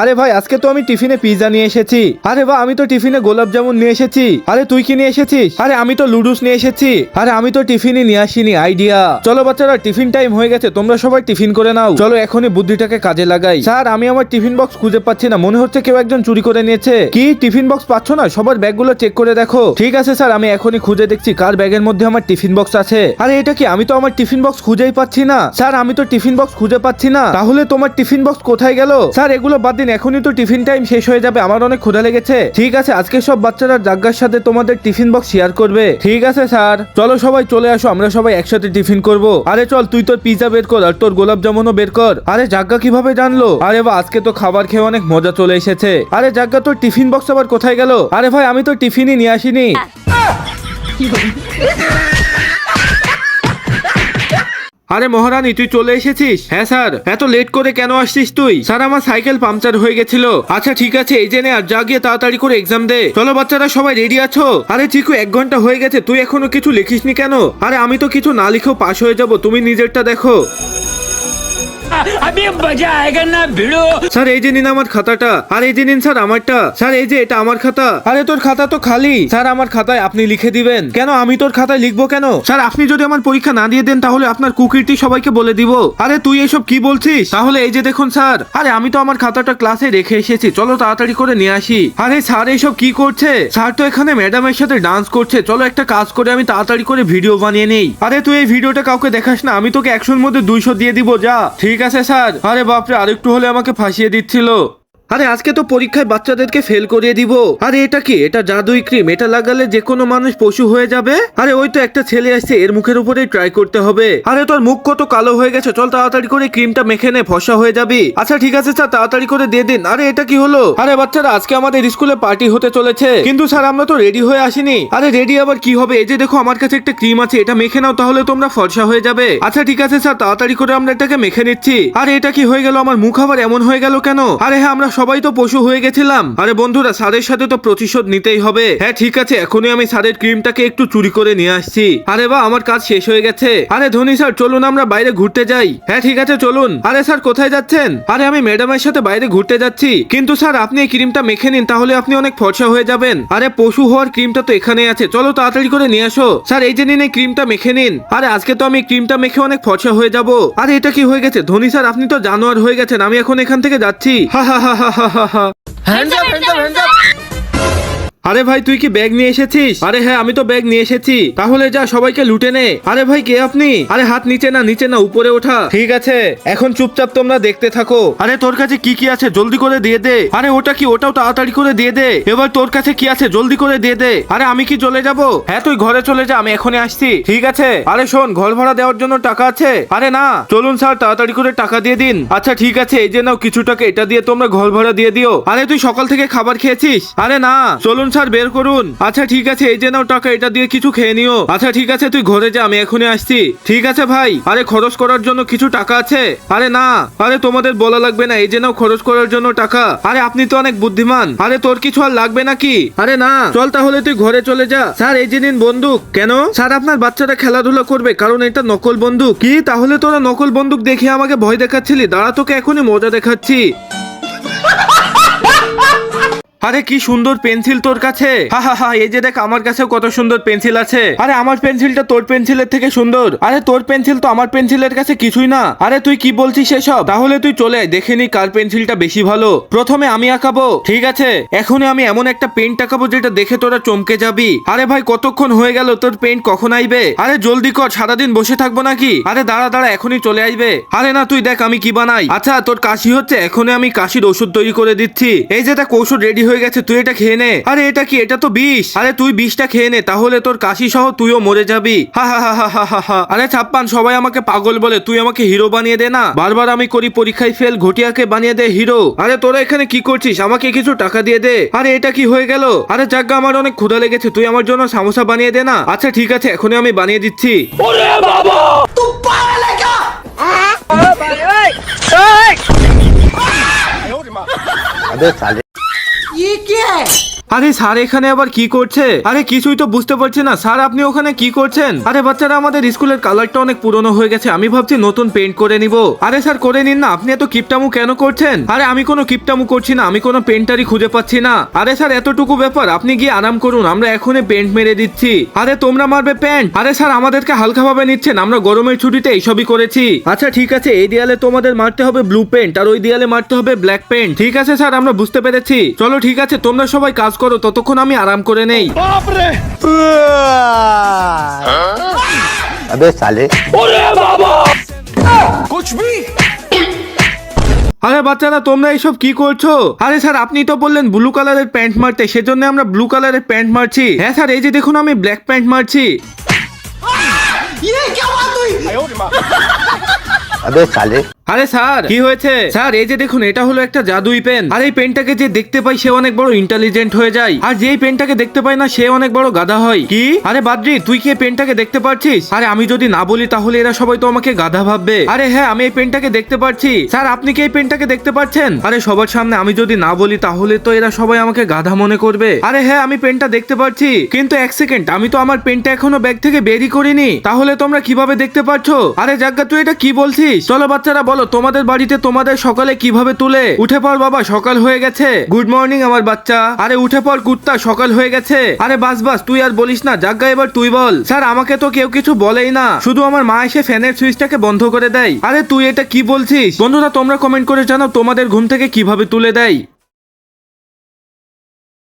আরে ভাই, আজকে তো আমি টিফিনে পিৎজা নিয়ে এসেছি। আরে বা আমি তো টিফিনে গোলাপ জামুন নিয়ে এসেছি। আরে তুই কি নিয়ে এসেছিস? আরে আমি তো লুডুস নিয়ে এসেছি। আরে আমি তো টিফিনই নিয়ে আসিনি আইডিয়া চলো বাচ্চারা, টিফিন টাইম হয়ে গেছে, তোমরা সবাই টিফিন করে নাও। চলো এখনই বুদ্ধিটাকে কাজে লাগাই। স্যার, আমি আমার টিফিন বক্স খুঁজে পাচ্ছি না, মনে হচ্ছে কেউ একজন চুরি করে নিয়েছে। কি, টিফিন বক্স পাচ্ছ না? সবার ব্যাগগুলো চেক করে দেখো। ঠিক আছে স্যার, আমি এখনই খুঁজে দেখছি কার ব্যাগের মধ্যে আমার টিফিন বক্স আছে। আরে এটা কি, আমি তো আমার টিফিন বক্স খুঁজেই পাচ্ছি না। স্যার, আমি তো টিফিন বক্স খুঁজে পাচ্ছি না। তাহলে তোমার টিফিন বক্স কোথায় গেল? স্যার, এগুলো বাদ দিন এখনই তো টিফিন টাইম শেষ হয়ে যাবে আমার অনেক ক্ষুধা লেগেছে। ঠিক আছে আজকে সব বাচ্চারা জাগ্গার সাথে তোমাদের টিফিন বক্স শেয়ার করবে। ঠিক আছে স্যার। চলো সবাই চলে আসো আমরা সবাই একসাথে টিফিন করব। আরে চল তুই তোর পিজা বের কর আর তোর গোলাপ জামুনও বের কর। আরে জাগ্গা কীভাবে জানলো? আরে বা আজকে তো খাবার খেয়ে অনেক মজা চলে এসেছে। আরে জাগ্গা তোর টিফিন বক্স আবার কোথায় গেল? আরে ভাই আমি তো টিফিনই নিয়ে আসিনি। আরে মহারানী, তুই চলে এসেছিস? হ্যাঁ স্যার। এত লেট করে কেন আসছিস তুই? স্যার, আমার সাইকেল পাংচার হয়ে গেছিল। আচ্ছা ঠিক আছে, এই জেনে আর যা গিয়ে তাড়াতাড়ি করে এক্সাম দে। চলো, বাচ্চারা, সবাই রেডি আছো? আরে, চিকু, এক ঘণ্টা হয়ে গেছে। তুই এখনও কিছু লিখিসনি কেন? আরে, আমি তো কিছু না লিখেও পাশ হয়ে যাব। তুমি নিজেরটা দেখো। আমি মজা আয়েগা ভিড়ো স্যার, এই যে নিন আমার খাতাটা। আর এই যে নিন স্যার আমারটা। স্যার, এই যে এটা আমার খাতা। আরে, তোর খাতা তো খালি। স্যার, আমার খাতায় আপনি লিখে দিবেন। কেন? আমি তোর খাতায় লিখব কেন? স্যার, আপনি যদি আমার পরীক্ষা না দিয়ে দেন, তাহলে আপনার কুকীর্তি সবাইকে বলে দিব। আরে, তুই এসব কি বলছিস? তাহলে এই যে দেখুন স্যার। আরে, আমি তো আমার খাতাটা ক্লাসে রেখে এসেছি। চলো তাড়াতাড়ি করে নিয়ে আসি। আরে, স্যার, এসব কি করছে? স্যার তো এখানে ম্যাডামের সাথে ডান্স করছে। চলো একটা কাজ করে আমি তাড়াতাড়ি করে ভিডিও বানিয়ে নেই। আরে, তুই এই ভিডিওটা কাউকে দেখাস না। আমি তোকে একশোর মধ্যে দুইশো দিয়ে দিব, যা। ঠিক আছে। স্যার। আরে বাপরে আরেকটু হলে আমাকে ফাঁসিয়ে দিচ্ছিল। আরে, আজকে তো পরীক্ষায় বাচ্চাদেরকে ফেল করিয়ে দিব। আরে, এটা কি? এটা জাদুই ক্রিম এটা লাগালে যে কোনো মানুষ পশু হয়ে যাবে? আরে, ওই তো একটা ছেলে আসছে, এর মুখের উপরেই ট্রাই করতে হবে। আরে, তোর মুখ কত কালো হয়ে গেছে, চল তাড়াতাড়ি করে ক্রিমটা মেখে নে, ফসা হয়ে যাবি। আচ্ছা ঠিক আছে, স্যার, তাড়াতাড়ি করে দিয়ে দিন। আরে, এটা কি হলো? আরে, বাচ্চারা, আজকে আমাদের স্কুলে পার্টি হতে চলেছে। কিন্তু, স্যার, আমরা তো রেডি হয়ে আসিনি। আরে রেডি আবার কি হবে? এই যে দেখো, আমার কাছে একটা ক্রিম আছে, এটা মেখে নাও, তাহলে তোমরা ফর্সা হয়ে যাবে। আচ্ছা ঠিক আছে, স্যার, তাড়াতাড়ি করে আমরা এটাকে মেখে নিচ্ছি। আরে, এটা কি হয়ে গেল? আমার মুখ আবার এমন হয়ে গেল কেন? আরে হ্যাঁ আমরা সবাই তো পশু হয়ে গেছিলাম। আরে বন্ধুরা, স্যারের সাথে তো প্রতিশোধ নিতেই হবে। হ্যাঁ ঠিক আছে, এখনই আমি স্যারের ক্রিমটাকে একটু চুরি করে নিয়ে আসছি। আরে বা আমার কাজ শেষ হয়ে গেছে। আরে ধনী স্যার, চলুন আমরা বাইরে ঘুরতে যাই। হ্যাঁ ঠিক আছে, চলুন। আরে স্যার, কোথায় যাচ্ছেন? আরে আমি ম্যাডামের সাথে বাইরে ঘুরতে যাচ্ছি। কিন্তু স্যার, আপনি এই ক্রিমটা মেখে নিন, তাহলে আপনি অনেক ফর্সা হয়ে যাবেন। আরে পশু হওয়ার ক্রিমটা তো এখানেই আছে। চলো তাড়াতাড়ি করে নিয়ে আসো। স্যার, এই যে নিন এই ক্রিমটা মেখে নিন। আরে আজকে তো আমি ক্রিমটা মেখে অনেক ফর্সা হয়ে যাব। আরে এটা কি হয়ে গেছে? ধনী স্যার, আপনি তো জানোয়ার হয়ে গেছেন, আমি এখন এখান থেকে যাচ্ছি। হা হা হা হা। 哈哈哈人家 আরে ভাই, তুই কি ব্যাগ নিয়ে এসেছিস? আরে হ্যাঁ আমি তো ব্যাগ নিয়ে এসেছি। তাহলে যা, সবাইকে লুটে নে। আরে ভাই, কে আপনি? আরে হাত নিচে না নিচে না, উপরে ওঠা। ঠিক আছে, এখন চুপচাপ তোমরা দেখতে থাকো। আরে তোর কাছে কি কি আছে, জলদি করে দিয়ে দে। আরে ওটা কি, ওটাও তাড়াতাড়ি করে দিয়ে দে। এবার তোর কাছে কি আছে, জলদি করে দিয়ে দে। আরে আমি কি চলে যাব? হ্যাঁ তুই ঘরে চলে যা, আমি এখনই আসছি। ঠিক আছে? আরে শোন, ঘর ভাড়া দেওয়ার জন্য টাকা আছে। আরে না, চলুন স্যার, তাড়াতাড়ি করে টাকা দিয়ে দিন। আচ্ছা ঠিক আছে, এই যে নাও, কিছু টাকা, এটা দিয়ে তোমরা ঘর ভাড়া দিয়ে দিও। আরে তুই সকাল থেকে খাবার খেয়েছিস? আরে না, চলুন স্যার, বের করুন। আচ্ছা ঠিক আছে, এই যে নাও টাকা, এটা দিয়ে কিছু খেয়ে নিও। আচ্ছা ঠিক আছে, তুই ঘরে যা, আমি এখনই আসছি। ঠিক আছে ভাই, আরে খরচ করার জন্য কিছু টাকা আছে? আরে না, আরে তোমাদের বলা লাগবে না, এই যে নাও খরচ করার জন্য টাকা। আরে আপনি তো অনেক বুদ্ধিমান। আরে তোর কিছু আর লাগবে নাকি আরে না, চল তাহলে তুই ঘরে চলে যা। স্যার, এই যে নিন বন্দুক। কেন? স্যার, আপনার বাচ্চারা খেলাধুলা করবে, কারণ এটা নকল বন্দুক। কি? তাহলে তোরা নকল বন্দুক দেখে আমাকে ভয় দেখাচ্ছিলি? দাঁড়া, তোকে এখনই মজা দেখাচ্ছি। আরে, কি সুন্দর পেন্সিল তোর কাছে? হা হা হা, এই যে দেখ, আমার কাছেও কত সুন্দর পেন্সিল আছে। আরে, আমার পেন্সিলটা তোর পেন্সিলের থেকে সুন্দর। আরে, তোর পেন্সিল তো আমার পেন্সিলের কাছে কিছুই না। আরে, তুই কি বলছিস এসব তাহলে তুই চলে দেখে নি কার পেন্সিলটা বেশি ভালো। প্রথমে আমি আঁকাবো। ঠিক আছে? এখনই আমি এমন একটা পেন্ট আঁকাবো যেটা দেখে তোরা চমকে যাবি। আরে ভাই, কতক্ষণ হয়ে গেল তোর পেন্ট কখন আইবে? আরে, জলদি কর, সারাদিন বসে থাকব নাকি? আরে, দাঁড়া দাঁড়া, এখনই চলে আসবে আরে না, তুই দেখ, আমি কি বানাই। আচ্ছা তোর কাশি হচ্ছে? এখনই আমি কাশির ওষুধ তৈরি করে দিচ্ছি। এই যে দেখ ঔষধ রেডি হয়ে গেছে তুই এটা খেয়ে নে। আরে এটা কি? এটা তো বিষ। আরে তুই বিষটা খেয়ে নে তাহলে তোর কাশি সহ তুইও মরে যাবি। হা হা হা হা হা হা আরে ছাপ্পান সবাই আমাকে পাগল বলে তুই আমাকে হিরো বানিয়ে দে না। বারবার আমি করি পরীক্ষায় ফেল ঘটিয়াকে বানিয়ে দে হিরো। আরে তোরা এখানে কি করছিস? আমাকে কিছু টাকা দিয়ে দে। আরে এটা কি হয়ে গেল? আরে জাগা আমার অনেক ক্ষুধা লেগেছে তুই আমার জন্য সামোসা বানিয়ে দে না। আচ্ছা ঠিক আছে এখনই আমি বানিয়ে দিচ্ছি। আরে ভাই ઈ કે স্যার, এখানে আবার কি করছে? আরে কিছুই তো বুঝতে পারছি না। স্যার, আপনি ওখানে কি করছেন? আরে বাচ্চারা, আমাদের স্কুলের কালারটা অনেক পুরনো হয়ে গেছে। আমি ভাবছি নতুন পেন্ট করে নিব। আরে স্যার, করে নিন না। আপনি এত কিপটামু কেন করছেন? আরে আমি কোনো কিপটামু করছি না। আমি কোনো পেন্টারই খুঁজে পাচ্ছি না। আরে স্যার, এতটুকু ব্যাপার। আপনি গিয়ে আরাম করুন। আমরা এখনই পেন্ট মেরে দিচ্ছি। আরে তোমরা মারবে প্যান্ট আরে স্যার, আমাদেরকে হালকা ভাবে নিচ্ছেন। আমরা গরমের ছুটিতে এইসবই করেছি। আচ্ছা ঠিক আছে। এই দেয়ালে তোমাদের মারতে হবে ব্লু পেন্ট আর ওই দেয়ালে মারতে হবে ব্ল্যাক পেন্ট ঠিক আছে, স্যার, আমরা বুঝতে পেরেছি। চলো, ঠিক আছে। তোমরা সবাই কাজ করো ততক্ষণ আমি আরাম করে নেই। আরে বাচ্চারা তোমরা এইসব কি করছ? আরে স্যার আপনি তো বললেন ব্লু কালারের প্যান্ট মারতে সেজন্য আমরা ব্লু কালারের প্যান্ট মারছি। হ্যাঁ স্যার এই যে দেখুন আমি ব্ল্যাক প্যান্ট মারছি। সালে। আরে স্যার। কি হয়েছে? স্যার এই যে দেখুন এটা হলো একটা জাদুই পেন। আর এই পেনটাকে যে দেখতে পাই সে অনেক বড় ইন্টেলিজেন্ট হয়ে যায়। আর যেই পেনটাকে দেখতে পাই না সে অনেক বড় গাধা হয়। কি? আরে বাদ্রি তুই কি পেনটাকে দেখতে পাচ্ছিস আরে আমি যদি না বলি তাহলে এরা সবাই তো আমাকে গাধা ভাববে। আরে হ্যাঁ আমি এই পেনটাকে দেখতে পাচ্ছি স্যার আপনি কি এই পেনটাকে দেখতে পাচ্ছেন আরে সবার সামনে আমি যদি না বলি তাহলে তো এরা সবাই আমাকে গাধা মনে করবে। আরে হ্যাঁ আমি পেনটা দেখতে পাচ্ছি কিন্তু এক সেকেন্ড আমি তো আমার পেনটা এখনও ব্যাগ থেকে বেরি করিনি। তাহলে তোমরা কীভাবে দেখতে পাচ্ছ আরে জাগ্গা তুই এটা কি বলছিস? চলো বাচ্চারা বলো। তোমাদের বাড়িতে তোমাদের সকালে কীভাবে তুলে? উঠে পড় বাবা, সকাল হয়ে গেছে। গুড মর্নিং আমার বাচ্চা। আরে, উঠে পড় কুত্তা, সকাল হয়ে গেছে। আরে, বাস বাস, তুই আর বলিস না। জাগা এবার তুই বল। স্যার, আমাকে তো কেউ কিছু বলেই না। শুধু আমার মা এসে ফ্যানের সুইচটাকে বন্ধ করে দেয়। আরে, তুই এটা কি বলছিস? বন্ধুরা, তোমরা কমেন্ট করে জানাও তোমাদের ঘুম থেকে কীভাবে তুলে দেয়।